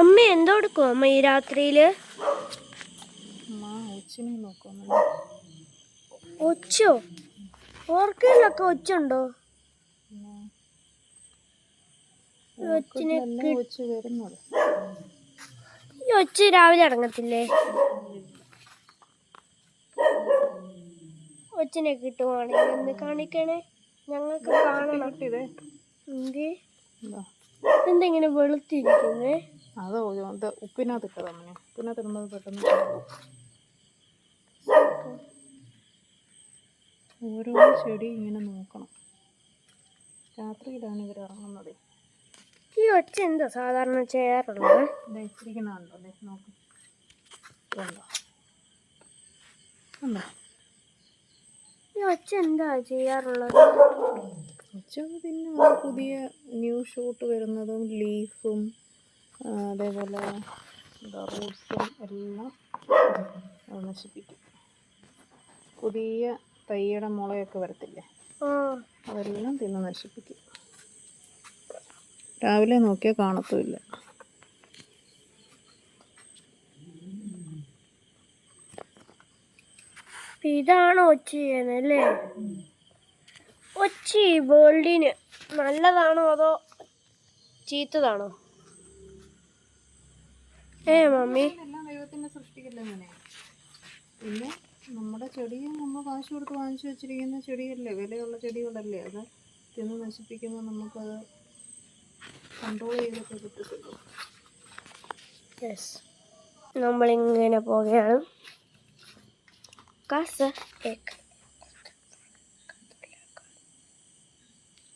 അമ്മ എന്തോ എടുക്കും അമ്മ ഈ രാത്രിയിൽ? ഒച്ചോ? ഓർക്കിലൊക്കെ ഒച്ചുണ്ടോ? ഈ ഒച്ച രാവിലെ അടങ്ങത്തില്ലേ? ഒച്ചിനെ കിട്ടുവാണെങ്കിൽ ഒന്ന് കാണിക്കണേ? ഞങ്ങൾക്ക് കാണണം. എന്തെങ്കിലും എന്തേ? എന്താ എന്തെങ്ങനെ വെളുത്തിരിക്കുന്നേ? അതോ ഇത് ഉപ്പിനകത്ത് ഇട്ടത് അമ്മനെ ഉപ്പിനകത്ത് ഇടുമ്പോൾ പെട്ടെന്ന് ഓരോ ചെടി ഇങ്ങനെ നോക്കണം. രാത്രിയിലാണ് ഇവർ ഇറങ്ങുന്നത് ഈ ഒച്ച എന്താ സാധാരണ ചെയ്യാറുള്ളത്? ഇരിക്കുന്നുണ്ടോ അല്ലേ നോക്ക്. ഉണ്ടോ? ഈ ഒച്ച എന്താ ചെയ്യാറുള്ളത്? ഒച്ച പിന്നെ പുതിയ ന്യൂ ഷൂട്ട് വരുന്നതും ലീഫും അതേപോലെ എന്താ റൂട്ട്സും എല്ലാം നശിപ്പിക്കും. പുതിയ തൈയുടെ മുളയൊക്കെ വരത്തില്ലേ? അതെല്ലാം തിന്ന് നശിപ്പിക്കും. രാവിലെ നോക്കിയാൽ കാണത്തുമില്ല. ഇതാണോ ഇതാണ് ഒച്ചി വേൾഡിന് നല്ലതാണോ അതോ ചീത്തതാണോ? ഏ മമ്മി. എല്ലാം ദൈവത്തിന്റെ സൃഷ്ടിക്കല്ലേ അങ്ങനെ പിന്നെ നമ്മുടെ ചെടി നമ്മൾ കാശ് കൊടുത്ത് വാങ്ങിച്ചു വെച്ചിരിക്കുന്ന ചെടിയല്ലേ? വിലയുള്ള ചെടികളല്ലേ? അത് തിന്ന് നശിപ്പിക്കുമ്പോൾ നമുക്കത് കൺട്രോൾ ചെയ്തൊക്കെ കിട്ടത്തുള്ളൂ യെസ് നമ്മളിങ്ങനെ പോവുകയാണ്. ഇരുട്ടായ ഏക്ക്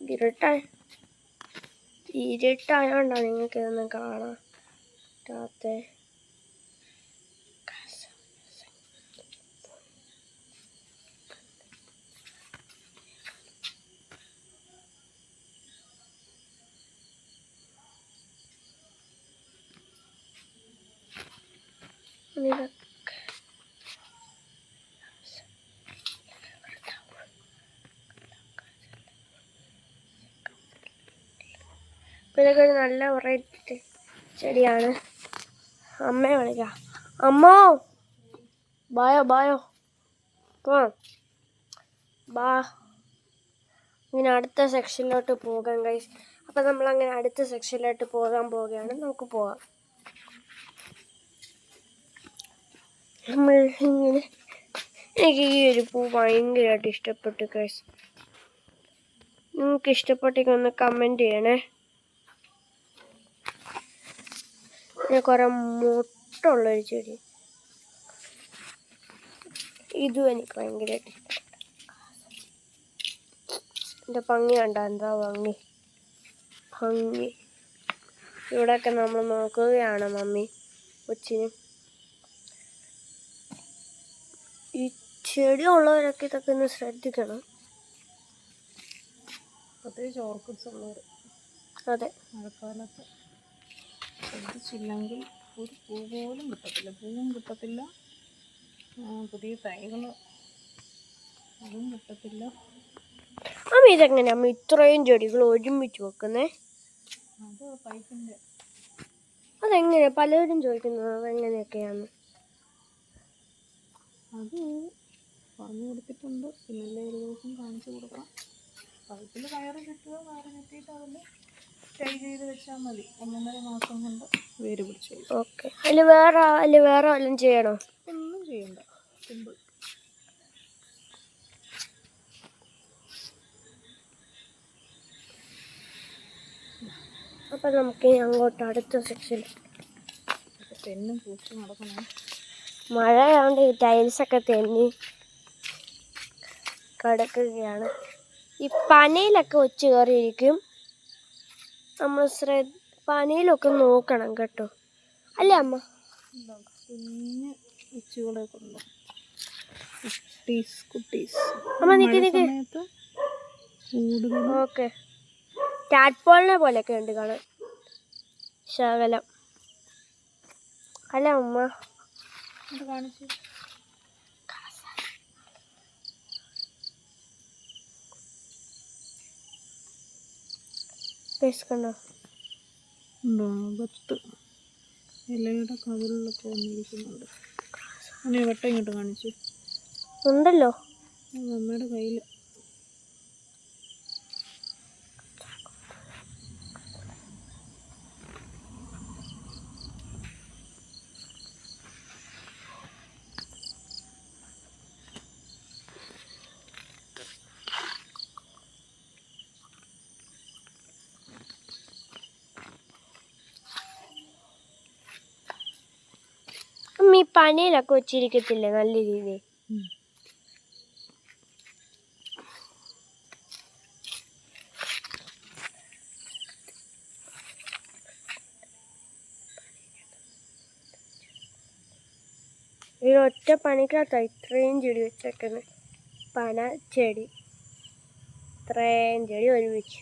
ഇരുട്ടായി ഇരുട്ടായോണ്ടാ നിങ്ങൾക്ക് ഇതൊന്നും കാണാൻ അപ്പൊ ഇതൊക്കെ ഒരു നല്ല വെറൈറ്റി ചെടിയാണ് അമ്മയെ വിളിക്കാം. അമ്മോ! ബായോ ബായോ. പോ. ബാ. ഇങ്ങനെ അടുത്ത സെക്ഷനിലോട്ട് പോകാം കൈസ് അപ്പം നമ്മൾ അങ്ങനെ അടുത്ത സെക്ഷനിലോട്ട് പോകാൻ പോവുകയാണ്. നമുക്ക് പോകാം നമ്മൾ ഇങ്ങനെ എനിക്ക് ഈ ഒരു പൂ ഭയങ്കരമായിട്ട് ഇഷ്ടപ്പെട്ടു കൈസ് നിങ്ങൾക്ക് ഇഷ്ടപ്പെട്ടെങ്കിൽ ഒന്ന് കമന്റ് ചെയ്യണേ പിന്നെ കുറെ മുട്ടുള്ളൊരു ചെടി. ഇതും എനിക്ക് ഭയങ്കരമായിട്ട് ഇഷ്ടപ്പെട്ടു എന്റെ ഭംഗി കണ്ട എന്താ ഭംഗി? ഭംഗി. ഇവിടെയൊക്കെ നമ്മൾ നോക്കുകയാണ് മമ്മി കൊച്ചിന്. ഈ ചെടി ഉള്ളവരൊക്കെ ഇതൊക്കെ ഒന്ന് ശ്രദ്ധിക്കണം. പ്രത്യേകിച്ച് ഓർക്കിഡ്സ് ഉള്ളവർ അതെ. മഴക്കാലത്ത്. ശ്രദ്ധിച്ചില്ലെങ്കിൽ ഒരു പൂ പോലും കിട്ടത്തില്ല. പൂവും കിട്ടത്തില്ല. പുതിയ തൈകൾ അതും കിട്ടത്തില്ല. അമ്മ ഇതെങ്ങനെ അമ്മ ഇത്രയും ചെടികൾ ഒരുമിച്ച് വെക്കുന്നേ? അത് പൈപ്പിന്റെ അതെങ്ങനെയാ? പലരും ചോദിക്കുന്നത് അതെങ്ങനെയൊക്കെയാണ് അത് പറഞ്ഞു കൊടുത്തിട്ടുണ്ട്. പിന്നല്ലേ ഒരു ദിവസം കാണിച്ചു കൊടുക്കാം പൈപ്പിൽ കയറ് കിട്ടുക കയറ് കിട്ടിയിട്ട് അതിൽ ടൈ ചെയ്ത് വെച്ചാൽ മതി. ഒന്നൊന്നര മാസം കൊണ്ട് വേര് പിടിച്ചു ഓക്കെ. അതിൽ വേറെ അതിൽ വേറെ വല്ലതും ചെയ്യണോ? ഒന്നും ചെയ്യണ്ട. സിമ്പിൾ അപ്പം നമുക്ക് അങ്ങോട്ട് അടുത്ത സെക്ഷൻ തെന്നും പൂച്ചും നടക്കണം. മഴ ആയതുകൊണ്ട് ഈ ടൈൽസൊക്കെ തെന്നി കിടക്കുകയാണ്. ഈ പനയിലൊക്കെ ഒച്ചു കയറിയിരിക്കും നമ്മൾ ശ്രദ്ധ പനയിലൊക്കെ നോക്കണം കേട്ടോ. അല്ലേ അമ്മ? എന്താ കുഞ്ഞ് ഉച്ചുകളെ കൊണ്ട് കുട്ടീസ് കുട്ടീസ്. അമ്മ നിക്ക് നിക്ക്. ഓക്കെ. ടാറ്റ്പോളിനെ പോലെയൊക്കെ ഉണ്ട് കാണാൻ. ശകലം. അല്ല അമ്മ? കാണിച്ചു കണ്ടോ ലോകത്ത് ഇലയുടെ കവിളിലൊക്കെ വന്നിരിക്കുന്നുണ്ട്. അങ്ങനെ വെട്ടം ഇങ്ങോട്ട് കാണിച്ചു. ഉണ്ടല്ലോ. അമ്മയുടെ കയ്യിൽ അമ്മ ഈ പനയിലൊക്കെ വെച്ചിരിക്കത്തില്ലേ നല്ല രീതിയിൽ? ഈ ഒറ്റ പണിക്കകത്താ ഇത്രയും ചെടി വെച്ചേക്കുന്നത് പന ചെടി. ഇത്രയും ചെടി ഒരുമിച്ച്.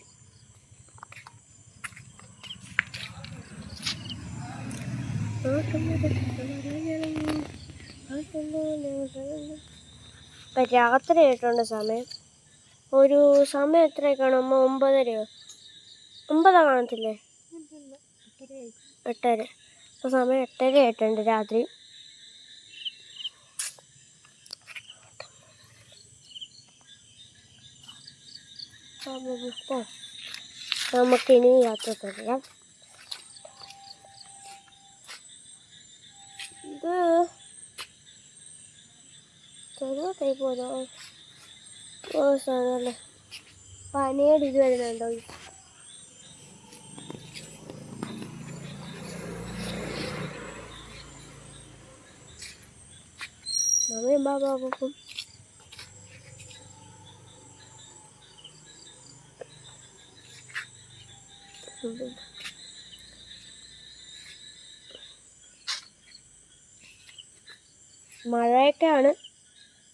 ഇപ്പം രാത്രി ആയിട്ടുണ്ട് സമയം. ഒരു സമയം എത്ര കാണും ഒമ്പതരയോ? ഒമ്പതാ കാണത്തില്ലേ? എട്ടര. ഇപ്പം സമയം എട്ടര ആയിട്ടുണ്ട് രാത്രി. നമുക്കിനി യാത്ര തുടരാം. ചെറുതായി ടൈപ്പ് ഓ സാധനമല്ലേ. പനിയുടെ ഇത് വരുന്നുണ്ടോ? മമ്മയും ബാബാക്കും മഴയൊക്കെയാണ്.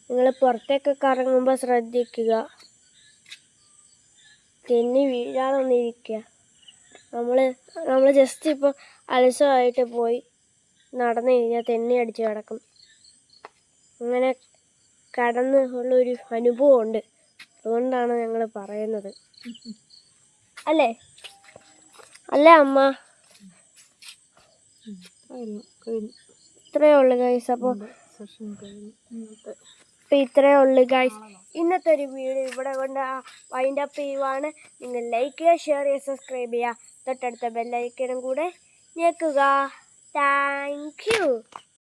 നിങ്ങൾ പുറത്തേക്ക് കറങ്ങുമ്പോൾ ശ്രദ്ധിക്കുക. തെന്നി വീഴാതൊന്നിരിക്കുക നമ്മൾ നമ്മൾ ജസ്റ്റ് ഇപ്പോൾ അലസമായിട്ട് പോയി നടന്നു കഴിഞ്ഞാൽ തെന്നി അടിച്ച് കിടക്കും. അങ്ങനെ കടന്ന് ഉള്ളൊരു അനുഭവമുണ്ട്. അതുകൊണ്ടാണ് ഞങ്ങൾ പറയുന്നത്. അല്ലേ? അല്ലേ അമ്മ? ഇത്രയേ ഉള്ളു കൈസ് അപ്പോൾ അപ്പോൾ ഇത്രയേ ഉള്ളൂ ഗൈസ് ഇന്നത്തെ ഒരു വീഡിയോ ഇവിടെ കൊണ്ട് വൈൻഡ് അപ്പ് ചെയ്യുവാണ്. നിങ്ങൾ ലൈക്ക് ചെയ്യുക ഷെയർ ചെയ്യുക സബ്സ്ക്രൈബ് ചെയ്യുക. തൊട്ടടുത്ത ബെല്ലൈക്കനും കൂടെ ഞെക്കുക. താങ്ക്